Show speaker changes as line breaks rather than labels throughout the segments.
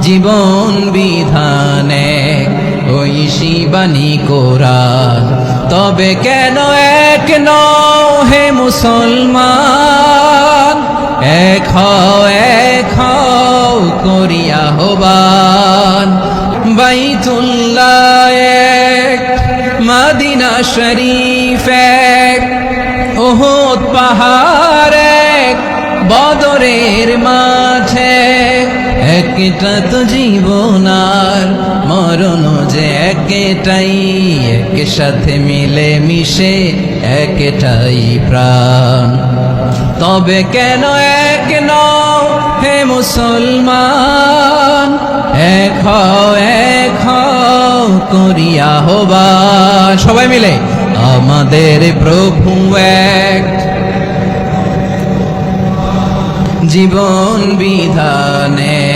জীবন বিধানে ওই শিবানী কোরআন। তবে কেন এক নও হে মুসলমান? এক হও করিয়া হবান বাইতুল্লাহ এক, মাদিনা শরীফ এক, ওহদ পাহাড় একটা তো জীবন আর মরণ যে একটাই এক সাথে মিলে মিশে একটাই প্রাণ। তবে কেন এক নও হে মুসলমান? এক এক করিয়া হবা সবাই মিলে আমাদের প্রভু এক। জীবন বিধানে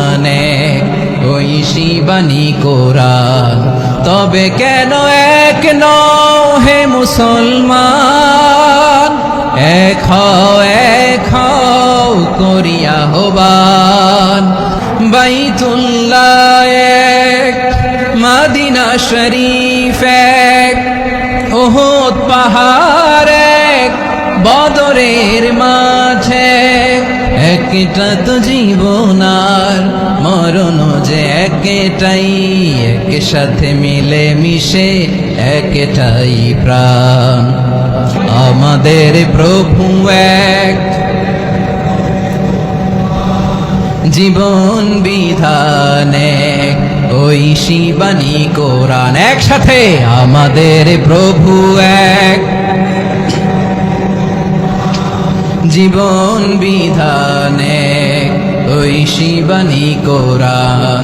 শিবানী কোরআন তবে কেন এক নও হে মুসলমান? এক হও, এক করিয়া হবান বাইতুল্লাহ এক, মাদিনা শরীফ এক, ওহদ পাহাড় বদরের মাঝে, একটা তো জীবন আর মরণ যে একটাই এক সাথে মিলে মিশে একটাই প্রাণ। আমাদের প্রভু এক। জীবন বিধানে ওই শিবানী কোরআন একসাথে আমাদের প্রভু এক। জীবন বিধানে ওই শিবানী কোরআন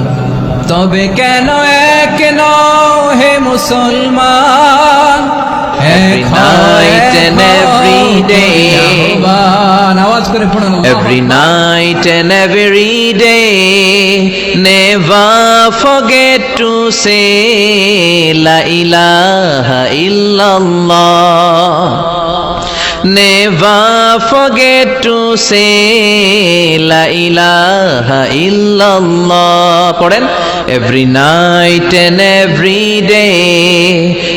তবে কেন এক হে মুসলমান
night and every day.
আহ্বান। আওয়াজ করে পড়ুন
Every night and every day, never forget to say La ilaha illallah. Never forget to say La ilaha illallah. Every night and every day,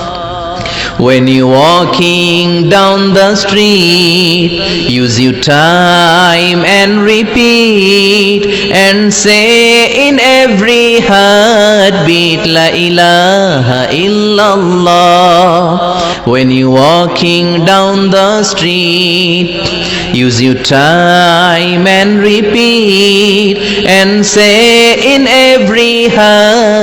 When you're walking down the street, use your time and repeat and say in every heartbeat, La ilaha illallah. When you're walking down the street, use your time and repeat and say in every heartbeat,